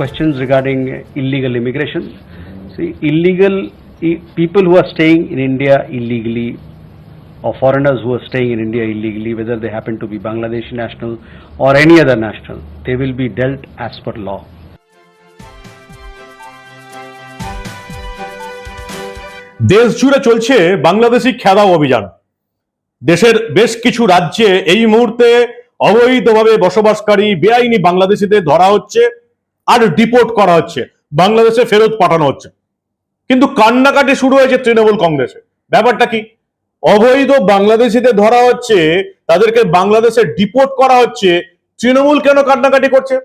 questions regarding illegal immigration. See, illegal people who are staying in India illegally or foreigners who are staying in India illegally, whether they happen to be Bangladeshi national or any other national, they will be dealt as per law. দেশ জুড়ে চলছে বাংলাদেশি খেদাও অভিযান দেশের বেশ কিছু রাজ্যে এই মুহূর্তে অবৈধভাবে বসবাসকারী বেআইনি বাংলাদেশিদের ধরা হচ্ছে আর ডিপোর্ট করা হচ্ছে, বাংলাদেশে ফেরত পাঠানো হচ্ছে। কিন্তু কান্নাকাটি শুরু হয়েছে তৃণমূল কংগ্রেসে। ব্যাপারটা কি? অবৈধ বাংলাদেশিদের ধরা হচ্ছে, তাদেরকে বাংলাদেশে ডিপোর্ট করা হচ্ছে, তৃণমূল কেন কান্নাকাটি করছে?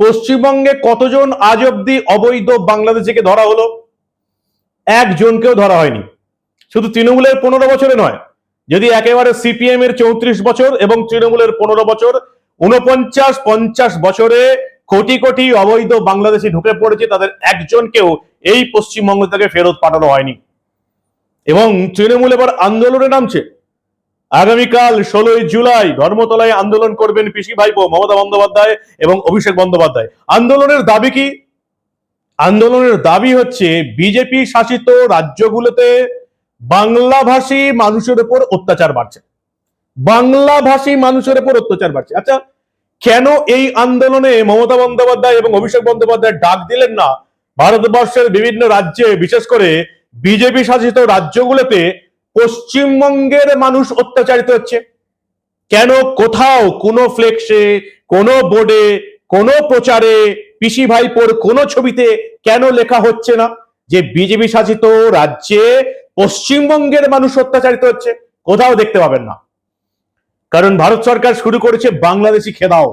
পশ্চিমবঙ্গে কতজন আজ অব্দি অবৈধ বাংলাদেশিকে ধরা হলো? একজনকেও ধরা হয়নি। শুধু তৃণমূলের পনেরো বছরে নয়, যদি একেবারে সিপিএম এর চৌত্রিশ বছর এবং তৃণমূলের পনেরো বছর উনপঞ্চাশ পঞ্চাশ বছরে কোটি কোটি অবৈধ বাংলাদেশি ঢুকে পড়েছে, তাদের একজনকেও এই পশ্চিমবঙ্গ থেকে ফেরত পাঠানো হয়নি। এবং তৃণমূল এবার আন্দোলনে নামছে। আগামীকাল ষোলোই জুলাই ধর্মতলায় আন্দোলন করবেন পিসি ভাইপো মমতা বন্দ্যোপাধ্যায় এবং অভিষেক বন্দ্যোপাধ্যায়। আন্দোলনের দাবি কি? আন্দোলনের দাবি হচ্ছে, বিজেপি শাসিত রাজ্যগুলোতে বাংলাভাষী মানুষের উপর অত্যাচার বাড়ছে। বাংলাভাষী মানুষের উপর অত্যাচার বাড়ছে। আচ্ছা কেন এই আন্দোলনে মমতা বন্দ্যোপাধ্যায় এবং অভিষেক বন্দ্যোপাধ্যায় ডাক দিলেন না? ভারতবর্ষের বিভিন্ন রাজ্যে, বিশেষ করে বিজেপি শাসিত রাজ্যগুলোতে পশ্চিমবঙ্গের মানুষ অত্যাচারিত হচ্ছে। কেন কোথাও কোনো ফ্লেক্সে, কোনো বোর্ডে, কোনো প্রচারে পিসি ভাইপোর কোনো ছবিতে কেন লেখা হচ্ছে না যে বিজেপি শাসিত রাজ্যে পশ্চিমবঙ্গের মানুষ অত্যাচারিত হচ্ছে? কোথাও দেখতে পাবেন না। কারণ ভারত সরকার শুরু করেছে বাংলাদেশি খেদাও।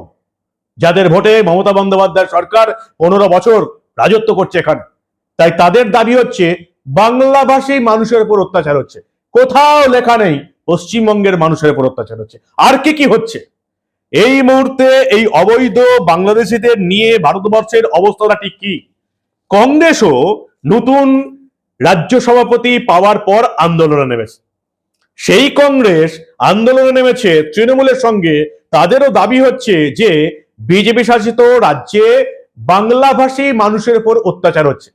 যাদের ভোটে মমতা বন্দ্যোপাধ্যায় সরকার পনেরো বছর রাজত্ব করছে এখানে। তাই তাদের দাবি হচ্ছে বাংলা ভাষী মানুষের উপর অত্যাচার হচ্ছে। কোথাও লেখা নেই, পশ্চিমবঙ্গের মানুষের উপর অত্যাচার হচ্ছে। আর কি কি হচ্ছে? এই মুহূর্তে এই অবৈধ বাংলাদেশিদের নিয়ে ভারতবর্ষের অবস্থাটা ঠিক কি? কংগ্রেসও নতুন রাজ্য সভাপতি পাওয়ার পর আন্দোলনে নেমেছে। সেই কংগ্রেস আন্দোলনে নেমেছে তৃণমূলের সঙ্গে। তাদেরও দাবি হচ্ছে যে, বিজেপি শাসিত রাজ্যে বাংলাভাষী মানুষের উপর অত্যাচার হচ্ছে।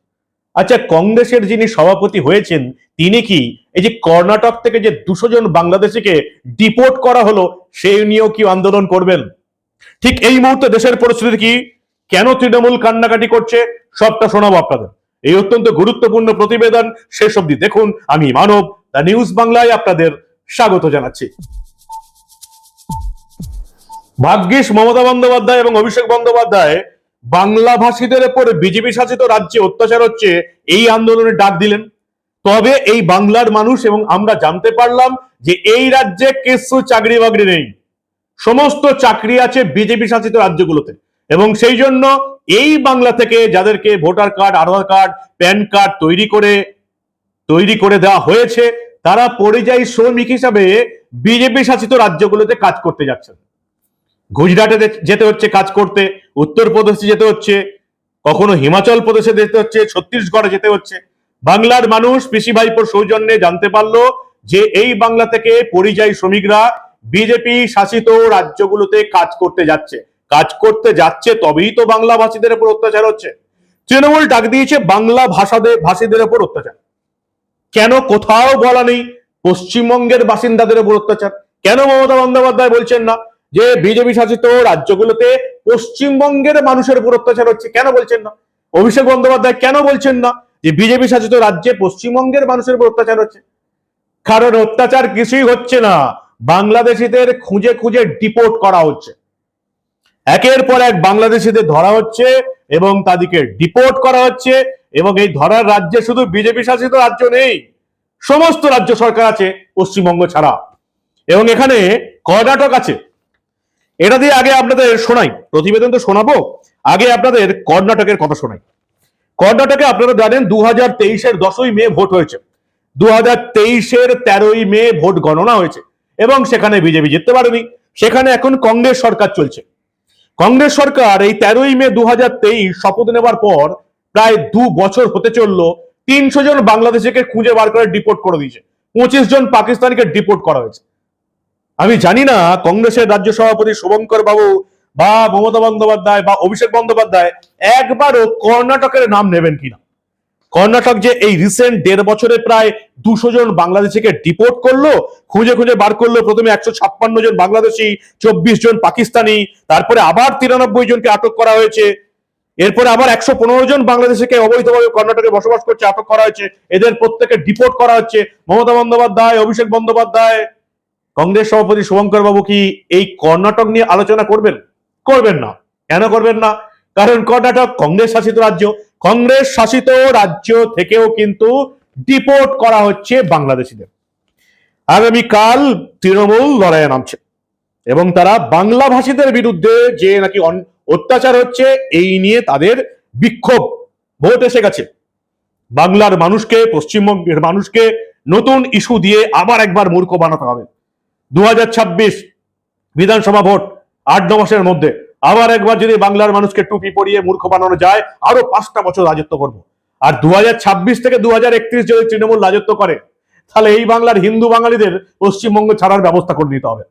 আচ্ছা কংগ্রেসের যিনি সভাপতি হয়েছেন, তিনি কি এই যে কর্ণাটক থেকে যে দুশো জন বাংলাদেশিকে ডিপোর্ট করা হলো, সেই নিয়েও কি আন্দোলন করবেন? ঠিক এই মুহূর্তে দেশের পরিস্থিতি কি? কেন তৃণমূল কান্নাকাটি করছে? সবটা শোনাবো আপনাদের। এই অত্যন্ত গুরুত্বপূর্ণ প্রতিবেদন শেষ অবধি দেখুন। আমি মানব দ্য নিউজ বাংলায় আপনাদের স্বাগত জানাচ্ছি। ভাগ্যিস মমতা বন্দ্যোপাধ্যায় এবং অভিষেক বন্দ্যোপাধ্যায় বাংলা ভাষীদের উপর বিজেপি শাসিত রাজ্যে অত্যাচার হচ্ছে, এই আন্দোলনে ডাক দিলেন। তবে এই বাংলার মানুষ এবং আমরা জানতে পারলাম যে এই রাজ্যে কিছু চাকরি বাকরি নেই। সমস্ত চাকরি আছে বিজেপি শাসিত রাজ্যগুলোতে। এবং সেই জন্য এই বাংলা থেকে যাদেরকে voter card, Aadhaar card, PAN card তৈরি করে তৈরি করে দেওয়া হয়েছে তারা পরিযায়ী শ্রমিক হিসাবে বিজেপি শাসিত রাজ্যগুলোতে কাজ করতে যাচ্ছেন গুজরাটে যেতে হচ্ছে কাজ করতে, উত্তরপ্রদেশে যেতে হচ্ছে, কখনো হিমাচল প্রদেশে যেতে হচ্ছে, ছত্তিশগড়ে যেতে হচ্ছে। বাংলার মানুষ পিসি ভাইপোর সৌজন্যে জানতে পারল যে এই বাংলা থেকে পরিযায়ী শ্রমিকরা বিজেপি শাসিত রাজ্যগুলোতে কাজ করতে যাচ্ছে। কাজ করতে যাচ্ছে তবেই তো বাংলা ভাষীদের উপর অত্যাচার হচ্ছে। তৃণমূল ডাক দিয়েছে বাংলা ভাষাদের ভাষীদের উপর অত্যাচার। কেন কোথাও বলা নেই? পশ্চিমবঙ্গের বাসিন্দাদের উপর অত্যাচার। কেন মমতা বন্দ্যোপাধ্যায় বলছেন না যে বিজেপি শাসিত রাজ্যগুলোতে পশ্চিমবঙ্গের মানুষের উপর অত্যাচার হচ্ছে? কেন বলছেন না? অভিষেক বন্দ্যোপাধ্যায় কেন বলছেন না যে বিজেপি শাসিত রাজ্যে পশ্চিমবঙ্গের মানুষের উপর অত্যাচার হচ্ছে? কারণ অত্যাচার কিছুই হচ্ছে না। বাংলাদেশিদের খুঁজে খুঁজে ডিপোর্ট করা হচ্ছে। একের পর এক বাংলাদেশিদের ধরা হচ্ছে এবং তাদেরকে ডিপোর্ট করা হচ্ছে। এবং এই ধরার রাজ্যে শুধু বিজেপি শাসিত রাজ্য নেই, সমস্ত রাজ্য সরকার আছে পশ্চিমবঙ্গ ছাড়া। এবং এখানে কর্ণাটক আছে। এটা দিয়ে আগে আপনাদের শোনাই, প্রতিবেদন তো শোনাবো, আগে আপনাদের কর্ণাটকের কথা শোনাই। কর্ণাটকে আপনারা জানেন দু হাজার তেইশের দশই মে ভোট হয়েছে। দু হাজার তেইশের তেরোই মে ভোট গণনা হয়েছে। এবং সেখানে বিজেপি জিততে পারেনি। সেখানে এখন কংগ্রেস সরকার চলছে। কংগ্রেস সরকার এই তেরোই মে দু হাজার তেইশ শপথ নেবার পর প্রায় দু বছর হতে চলল, তিনশো জন বাংলাদেশিকে খুঁজে বার করে ডিপোর্ট করে দিয়েছে। পঁচিশ জন পাকিস্তানিকে ডিপোর্ট করা হয়েছে। আমি জানি না, কংগ্রেসের রাজ্য সভাপতি শুভঙ্কর বাবু বা মমতা বন্দ্যোপাধ্যায় বা অভিষেক বন্দ্যোপাধ্যায় একবারও কর্ণাটকের নাম নেবেন কিনা? কর্ণাটক যে এই রিসেন্ট দেড় বছরে প্রায় দুশো জন বাংলাদেশিকে ডিপোর্ট করল, খুঁজে খুঁজে বার করল, প্রথমে একশো ছাপ্পান্ন জন বাংলাদেশি, চব্বিশ জন পাকিস্তানি, তারপরে আবার তিরানব্বই জনকে আটক করা হয়েছে। এরপরে আবার একশো পনেরো জন বাংলাদেশিকে অবৈধভাবে কর্ণাটকে বসবাস করছে, আটক করা হয়েছে। এদের প্রত্যেকে ডিপোর্ট করা হচ্ছে। মমতা বন্দ্যোপাধ্যায়, অভিষেক বন্দ্যোপাধ্যায়, কংগ্রেস সভাপতি শুভঙ্কর বাবু কি এই কর্ণাটক নিয়ে আলোচনা করবেন? করবেন না। কেন করবেন না? কারণ কর্ণাটক কংগ্রেস শাসিত রাজ্য। কংগ্রেস শাসিত রাজ্য থেকেও কিন্তু ডিপোর্ট করা হচ্ছে বাংলাদেশিদের। আগামীকাল তৃণমূল লড়াইয়ে নামছে। এবং তারা বাংলা ভাষীদের বিরুদ্ধে যে নাকি অত্যাচার হচ্ছে, এই নিয়ে তাদের বিক্ষোভ। ভোট এসে গেছে। বাংলার মানুষকে, পশ্চিমবঙ্গের মানুষকে নতুন ইস্যু দিয়ে আবার একবার মূর্খ বানাতে হবে। দু হাজার ছাব্বিশ বিধানসভা ভোট, আট ন মাসের মধ্যে। আবার একবার যদি বাংলার মানুষকে টুপি পরিয়ে মূর্খ বানানো যায়, আরও পাঁচটা বছর রাজত্ব করব। আর দু হাজার ছাব্বিশ থেকে দু হাজার একত্রিশ যদি তৃণমূল রাজত্ব করে, তাহলে এই বাংলার হিন্দু বাঙালিদের পশ্চিমবঙ্গ ছাড়ার ব্যবস্থা করে নিতে হবে।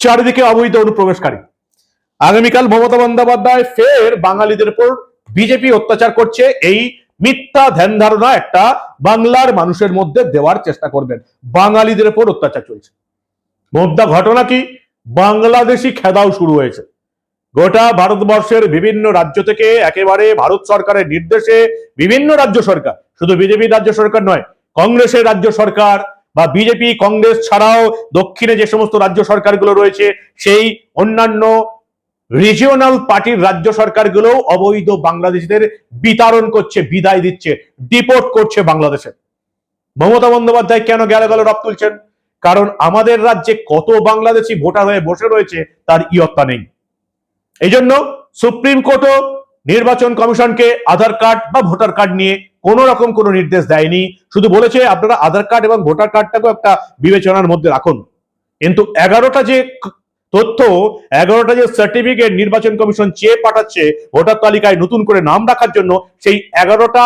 চারিদিকে অবৈধ অনুপ্রবেশকারী। আগামীকাল মমতা বন্দ্যোপাধ্যায় ফের বাঙালিদের উপর বিজেপি অত্যাচার করছে। এই মিথ্যা ধ্যান ধারণা একটা বাংলার মানুষের মধ্যে দেওয়ার চেষ্টা করবেন। বাঙালিদের উপর অত্যাচার চলছে। মোদ্দা ঘটনা কি? বাংলাদেশি খেদাও শুরু হয়েছে। গোটা ভারতবর্ষের বিভিন্ন রাজ্য থেকে একেবারে ভারত সরকারের নির্দেশে বিভিন্ন রাজ্য সরকার, শুধু বিজেপি রাজ্য সরকার নয়, কংগ্রেসের রাজ্য সরকার বা বিজেপি, কংগ্রেস ছাড়াও দক্ষিণে যে সমস্ত রাজ্য সরকারগুলো রয়েছে, সেই অন্যান্য রিজিওনাল পার্টির রাজ্য সরকারগুলো অবৈধ বাংলাদেশিদের বিতরণ করছে, বিদায় দিচ্ছে ডিপোর্ট করছে বাংলাদেশে। মমতা বন্দ্যোপাধ্যায় কেন গেল গেল রব তুলছেন? কারণ আমাদের রাজ্যে কত বাংলাদেশি ভোটার হয়ে বসে রয়েছে, তার ইয়ত্তা নেই। এই জন্য সুপ্রিম কোর্টও নির্বাচন কমিশনকে আধার কার্ড বা ভোটার কার্ড নিয়ে কোন রকম কোনো নির্দেশ দেয়নি। শুধু বলেছে, আপনারা আধার কার্ড এবং ভোটার কার্ডটাকেও একটা বিবেচনার মধ্যে রাখুন। কিন্তু এগারোটা যে তথ্য, এগারোটা যে সার্টিফিকেট নির্বাচন কমিশন চেয়ে পাঠাচ্ছে, ভোটার তালিকায় নতুন করে নাম রাখার জন্য, সেই এগারোটা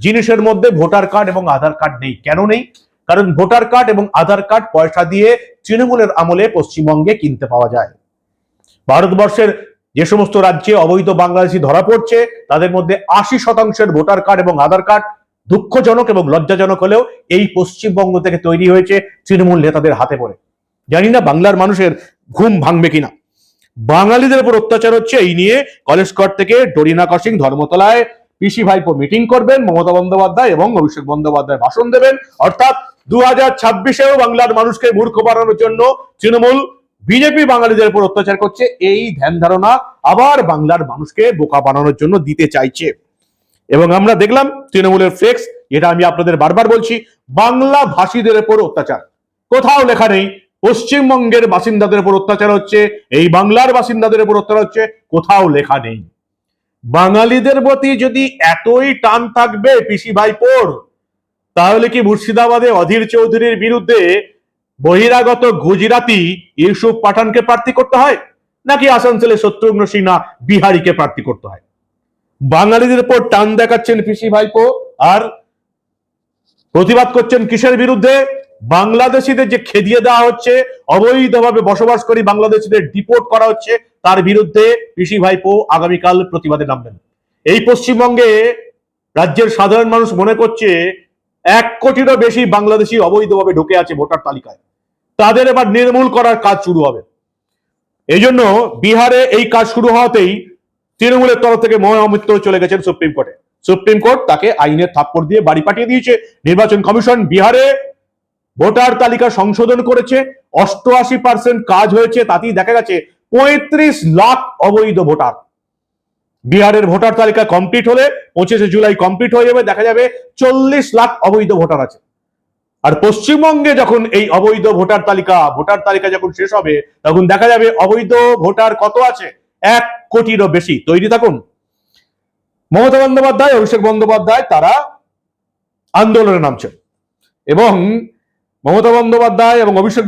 জিনিসের মধ্যে ভোটার কার্ড এবং আধার কার্ড নেই। কেন নেই? কারণ ভোটার কার্ড এবং আধার কার্ড পয়সা দিয়ে তৃণমূলের আমলে পশ্চিমবঙ্গে কিনতে পাওয়া যায়। ভারতবর্ষের যে সমস্ত রাজ্যে অবৈধ বাংলাদেশি ধরা পড়ছে, তাদের মধ্যে আশি শতাংশের ভোটার কার্ড এবং আধার কার্ড দুঃখজনক এবং লজ্জাজনক হলেও এই পশ্চিমবঙ্গ থেকে তৈরি হয়েছে তৃণমূল নেতাদের হাতে পড়ে। জানি না বাংলার মানুষের ঘুম ভাঙবে কিনা? বাঙালিদের উপর অত্যাচার হচ্ছে, এই নিয়ে কলেজ স্কট থেকে ডরিনা কসিং ধর্মতলায় পিসি ভাইপো মিটিং করবেন, মমতা বন্দ্যোপাধ্যায় এবং অভিষেক বন্দ্যোপাধ্যায় ভাষণ দেবেন। অর্থাৎ দু হাজার ছাব্বিশেও বাংলার মানুষকে মূর্খ বানানোর জন্য তৃণমূল, বিজেপি বাঙালিদের উপর অত্যাচার করছে, এই ধ্যান ধারণা আবার বাংলার মানুষকে বোকা বানানোর জন্য দিতে চাইছে। এবং আমরা দেখলাম তৃণমূলের ফ্লেক্স এটা আমি আপনাদের বারবার বলছি বাংলা ভাষীদের উপর অত্যাচার। কোথাও লেখা নেই পশ্চিমবঙ্গের বাসিন্দাদের উপর অত্যাচার হচ্ছে, এই বাংলার বাসিন্দাদের উপর অত্যাচার হচ্ছে, কোথাও লেখা নেই। বাঙালিদের প্রতি যদি এতই টান থাকবে পিসি ভাইপোর, তাহলে কি মুর্শিদাবাদে অধীর চৌধুরীর বিরুদ্ধে বহিরাগত গুজরাতি ইউসুফ পাঠানকে প্রার্থী করতে হয়, নাকি আসানসোলে শত্রুঘ্ন সিনহা বিহারীকে প্রার্থী করতে হয়? বাঙালিদের উপর টান দেখাচ্ছেন পিসি ভাইপো, আর প্রতিবাদ করছেন কিসের বিরুদ্ধে? বাংলাদেশিদের যে খেদিয়ে দেওয়া হচ্ছে, অবৈধভাবে বসবাসকারী বাংলাদেশিদের ডিপোর্ট করা হচ্ছে, তার বিরুদ্ধে পিসি ভাইপো আগামীকাল প্রতিবাদে নামবেন। এই পশ্চিমবঙ্গে রাজ্যের সাধারণ মানুষ মনে করছে, এক কোটিরও বেশি বাংলাদেশি অবৈধভাবে ঢুকে আছে ভোটার তালিকায়। তাদের এবার নির্মূল করার কাজ শুরু হবে। এই জন্য বিহারে এই কাজ শুরু হওয়াতেই তৃণমূলের তরফ থেকে মহা মিত্র চলে গেছেন সুপ্রিম কোর্টে। সুপ্রিম কোর্ট তাকে আইনের থাপ্পড় দিয়ে বাড়ি পাঠিয়ে দিয়েছে। নির্বাচন কমিশন বিহারে ভোটার তালিকা সংশোধন করেছে, অষ্টআশি পার্সেন্ট কাজ হয়েছে, তাতেই দেখা গেছে পঁয়ত্রিশ লাখ অবৈধ ভোটার। বিহারের ভোটার তালিকা কমপ্লিট হলে, পঁচিশে জুলাই কমপ্লিট হয়ে যাবে, দেখা যাবে চল্লিশ লাখ অবৈধ ভোটার আছে। আর পশ্চিমবঙ্গে যখন এই অবৈধ ভোটার তালিকা ভোটার তালিকা যখন শেষ হবে, তখন দেখা যাবে অবৈধ ভোটার কত আছে? এক কোটিরও বেশি। তৈরি থাকুন। মমতা বন্দ্যোপাধ্যায়, অভিষেক বন্দ্যোপাধ্যায়, তারা আন্দোলনে নামছেন। এবং মমতা বন্দ্যোপাধ্যায় এবং অভিষেক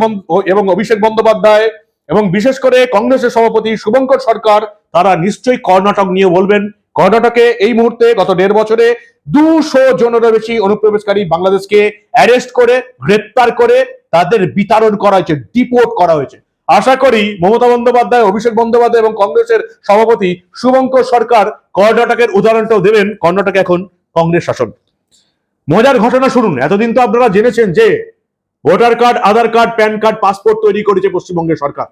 এবং অভিষেক বন্দ্যোপাধ্যায় এবং বিশেষ করে কংগ্রেসের সভাপতি শুভঙ্কর সরকার, তারা নিশ্চয়ই কর্ণাটক নিয়ে বলবেন। কর্ণাটকে এই মুহূর্তে গত দেড় বছরে দুশো জনেরও বেশি অনুপ্রবেশকারী বাংলাদেশকে অ্যারেস্ট করে, গ্রেপ্তার করে তাদের বিতরণ করা হয়েছে, ডিপোর্ট করা হয়েছে। আশা করি মমতা বন্দ্যোপাধ্যায়, অভিষেক বন্দ্যোপাধ্যায় এবং কংগ্রেসের সভাপতি শুভঙ্কর সরকার কর্ণাটকের উদাহরণটাও দেবেন। কর্ণাটকে এখন কংগ্রেস শাসন। মজার ঘটনা শুনুন। এতদিন তো আপনারা জেনেছেন যে voter card, Aadhaar card, PAN card, passport তৈরি করেছে পশ্চিমবঙ্গের সরকার।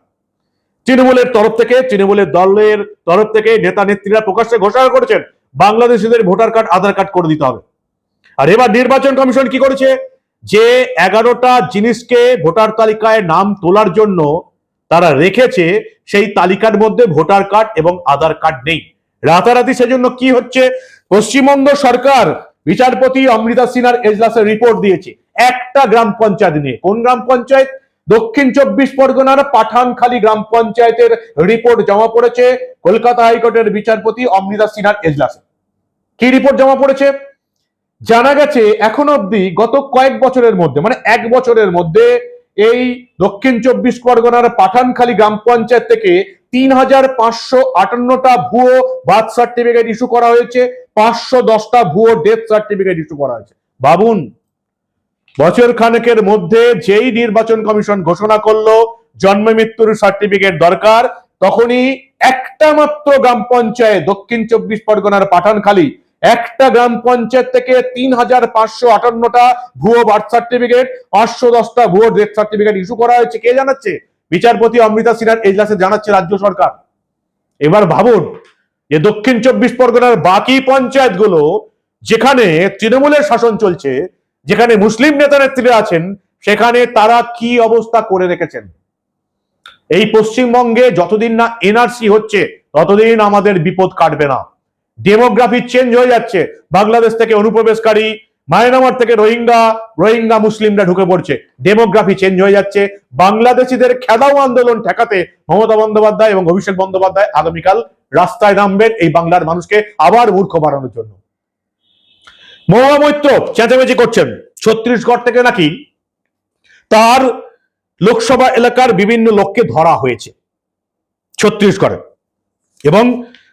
তৃণমূলের তরফ থেকে, তৃণমূলের দলের তরফ থেকে নেতা নেত্রীরা প্রকাশ্যে ঘোষণা করেছেন, বাংলাদেশিদের ভোটার কার্ড, আধার কার্ড করে দিতে হবে। আর এবার নির্বাচন কমিশন কি করেছে? যে এগারোটা জিনিসকে ভোটার তালিকায় নাম তোলার জন্য তারা রেখেছে, সেই তালিকার মধ্যে ভোটার কার্ড এবং আধার কার্ড নেই। রাতারাতি সেজন্য কি হচ্ছে? পশ্চিমবঙ্গ সরকার বিচারপতি অমৃতা সিনহার এজলাসের রিপোর্ট দিয়েছে। একটা গ্রাম পঞ্চায়েত নিয়ে। কোন গ্রাম পঞ্চায়েত? দক্ষিণ চব্বিশ পরগনার পাঠানখালী গ্রাম পঞ্চায়েতের রিপোর্ট জমা পড়েছে কলকাতা হাইকোর্টের বিচারপতি অমৃতা সিনহার এজলাসে। কি রিপোর্ট জমা পড়েছে? জানা গেছে এখন অবধি গত কয়েক বছরের মধ্যে মানে এক বছরের মধ্যে এই দক্ষিণ চব্বিশ পরগনার পাঠানখালী গ্রাম পঞ্চায়েত থেকে তিন হাজার পাঁচশো আটান্নটা ভুয়ো বার্থ সার্টিফিকেট ইস্যু করা হয়েছে, পাঁচশো দশটা ভুয়ো ডেথ সার্টিফিকেট ইস্যু করা হয়েছে। ভাবুন বছর খানেকের মধ্যে যেই নির্বাচন কমিশন ঘোষণা করল, জন্ম মৃত্যুর সার্টিফিকেট দরকার, তখনই একটা মাত্র গ্রাম পঞ্চায়েত, দক্ষিণ চব্বিশ পরগনার পাঠানখালী, একটা গ্রাম পঞ্চায়েত থেকে তিন হাজার পাঁচশো আটান্নটা ভুয়ো বার্থ সার্টিফিকেট, পাঁচশো দশটা ভুয়ো ডেথ সার্টিফিকেট ইস্যু করা হয়েছে। কে জানাচ্ছে? বিচারপতি অমৃতা সিনহার এজলাসে জানাচ্ছে রাজ্য সরকার। এবার ভাবুন যে দক্ষিণ চব্বিশ পরগনার বাকি পঞ্চায়েতগুলো, যেখানে তৃণমূলের শাসন চলছে যেখানে মুসলিম নেতা নেত্রীরা আছেন, সেখানে তারা কি অবস্থা করে রেখেছেন? এই পশ্চিমবঙ্গে যতদিন না এনআরসি হচ্ছে, ততদিন আমাদের বিপদ কাটবে না। ডেমোগ্রাফি চেঞ্জ হয়ে যাচ্ছে। বাংলাদেশ থেকে অনুপ্রবেশকারী, মায়ানমার থেকে রোহিঙ্গা রোহিঙ্গা মুসলিমরা ঢুকে পড়ছে। ডেমোগ্রাফি চেঞ্জ হয়ে যাচ্ছে। বাংলাদেশিদের খেদাও আন্দোলন ঠেকাতে মমতা বন্দ্যোপাধ্যায় এবং অভিষেক বন্দ্যোপাধ্যায় আগামীকাল রাস্তায় নামবেন এই বাংলার মানুষকে আবার মূর্খ বাড়ানোর জন্য। মহুয়া মৈত্র চেঁচামেচি করছেন। ছত্তিশগড় থেকে নাকি তার লোকসভা এলাকার বিভিন্ন লোককে ধরা হয়েছে ছত্তিশগড়ে। এবং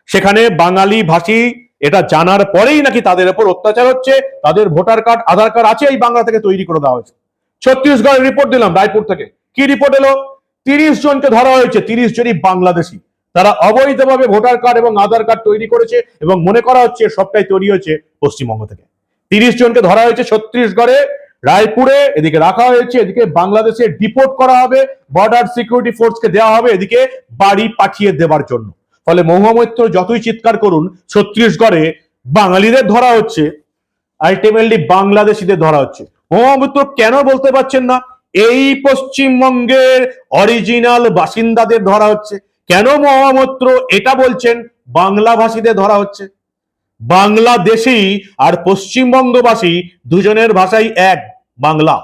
সেখানে বাঙালি ভাষী এটা জানার পরেই নাকি তাদের উপর অত্যাচার হচ্ছে, তাদের ভোটার কার্ড, আধার কার্ড আছে এই বাংলা থেকে তৈরি করে দেওয়া হয়েছে। ছত্তিশগড়ের রিপোর্ট দিলাম, রায়পুর থেকে। কি রিপোর্ট এলো? তিরিশ জনকে ধরা হয়েছে, তিরিশ জনই বাংলাদেশি। তারা অবৈধভাবে ভোটার কার্ড এবং আধার কার্ড তৈরি করেছে এবং মনে করা হচ্ছে সবটাই তৈরি হয়েছে পশ্চিমবঙ্গ থেকে। তিরিশ জনকে ধরা হয়েছে ছত্তিশগড়ে, রায়পুরে, এদিকে রাখা হয়েছে, এদিকে বাংলাদেশে ডিপোর্ট করা হবে বর্ডার সিকিউরিটি ফোর্সকে দেওয়া হবে, এদিকে বাড়ি পাঠিয়ে দেবার জন্য। ফলে মহুয়া মৈত্র যতই চিৎকার করুন, ছত্তিশগড়ে বাঙালিদের ধরা হচ্ছে আলটিমেটলি বাংলাদেশিদের ধরা হচ্ছে। মহুয়া মৈত্র কেন বলতে পারছেন না? এই পশ্চিমবঙ্গের অরিজিনাল বাসিন্দাদের ধরা হচ্ছে। কেন মহুয়া মৈত্র এটা বলছেন? বাংলা ভাষীদের ধরা হচ্ছে। বাংলাদেশি আর পশ্চিমবঙ্গবাসী দুজনের ভাষাই এক, বাংলা।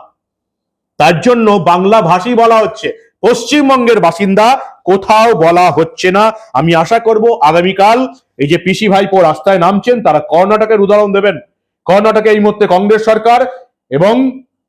তার জন্য বাংলা ভাষী বলা হচ্ছে। পশ্চিমবঙ্গের বাসিন্দা কোথাও বলা হচ্ছে না। আমি আশা করব আগামীকাল এই যে পিসি ভাইপো রাস্তায় নামছেন, তারা কর্ণাটকের উদাহরণ দেবেন। কর্ণাটকে এই মুহূর্তে কংগ্রেস সরকার এবং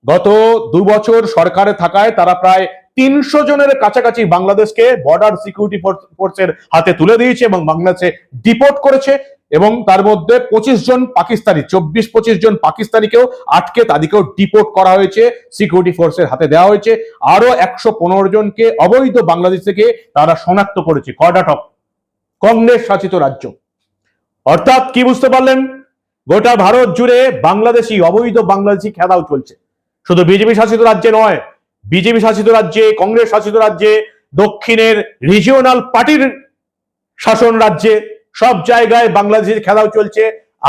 গত দু বছর সরকারে থাকায় তারা প্রায় তিনশো জনের কাছাকাছি বাংলাদেশকে বর্ডার সিকিউরিটি ফোর্সের হাতে তুলে দিয়েছে এবং বাংলাদেশে ডিপোর্ট করেছে এবং তার মধ্যে পঁচিশ জন পাকিস্তানি, চব্বিশ পঁচিশ জন পাকিস্তানিকেও আটকে তাদেরকেও ডিপোর্ট করা হয়েছে সিকিউরিটি ফোর্সের হাতে দেওয়া হয়েছে। আরও একশো পনেরো জনকে অবৈধ বাংলাদেশ থেকে তারা শনাক্ত করেছে, কর্ণাটক, কংগ্রেস শাসিত রাজ্য। অর্থাৎ কি বুঝতে পারলেন? গোটা ভারত জুড়ে বাংলাদেশি, অবৈধ বাংলাদেশি খেলাও চলছে। শুধু বিজেপি শাসিত রাজ্যে নয় বিজেপি শাসিত রাজ্যে, কংগ্রেস শাসিত রাজ্যে, দক্ষিণের রিজিওনাল পার্টির শাসন রাজ্যে, সব জায়গায় বাংলাদেশের খেলাও চলছে।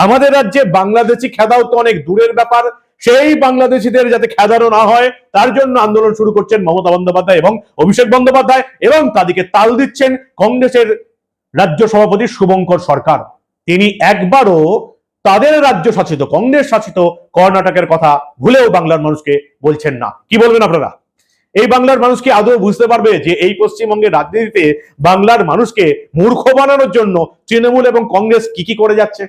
আমাদের রাজ্যে বাংলাদেশি খেদাও তো অনেক দূরের ব্যাপার। সেই বাংলাদেশিদের যাতে খেদানো না হয়, তার জন্য আন্দোলন শুরু করছেন মমতা বন্দ্যোপাধ্যায় এবং অভিষেক বন্দ্যোপাধ্যায় এবং তাদেরকে তাল দিচ্ছেন কংগ্রেসের রাজ্য সভাপতি শুভঙ্কর সরকার। তিনি একবারও তাদের রাজ্য শাসিত, কংগ্রেস শাসিত কর্ণাটকের কথা ভুলেও বাংলার মানুষকে বলছেন না। কি বলবেন আপনারা? এই বাংলার মানুষ কি আদৌ বুঝতে পারবে যে এই পশ্চিমবঙ্গের রাজনীতিতে বাংলার মানুষকে মূর্খ বানানোর জন্য তৃণমূল এবং কংগ্রেস কি কি করে যাচ্ছে?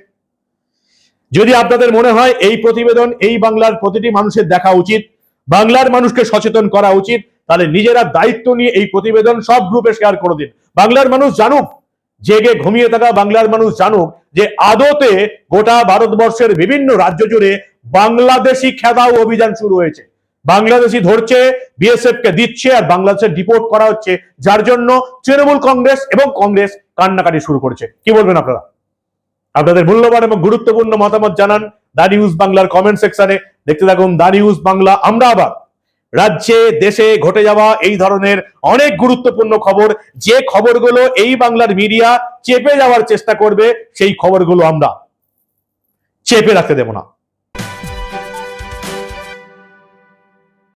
যদি আপনাদের মনে হয় এই প্রতিবেদন, এই বাংলার প্রতিটি মানুষের দেখা উচিত, বাংলার মানুষকে সচেতন করা উচিত, তাহলে নিজেরা দায়িত্ব নিয়ে এই প্রতিবেদন সব গ্রুপে শেয়ার করে দিন। বাংলার মানুষ জানুক, জেগে ঘুমিয়ে থাকা বাংলার মানুষ জানুক যে আদতে গোটা ভারতবর্ষের বিভিন্ন রাজ্য জুড়ে বাংলাদেশি খেদাও অভিযান শুরু হয়েছে। বাংলাদেশি ধরছে বিএসএফ কে দিচ্ছে আর বাংলাদেশে ডিপোর্ট করা হচ্ছে। যার জন্য তৃণমূল কংগ্রেস এবং কংগ্রেস কান্নাকাটি শুরু করেছে। কি বলবেন আপনারা? আপনাদের মূল্যবান এবং গুরুত্বপূর্ণ মতামত জানান দা নিউজ বাংলার কমেন্ট সেকশনে দেখতে থাকুন দা নিউজ বাংলা। আমরা আবার রাজ্যে, দেশে ঘটে যাওয়া এই ধরনের অনেক গুরুত্বপূর্ণ খবর, যে খবরগুলো এই বাংলার মিডিয়া চেপে যাওয়ার চেষ্টা করবে, সেই খবরগুলো আমরা চেপে রাখতে দেব না।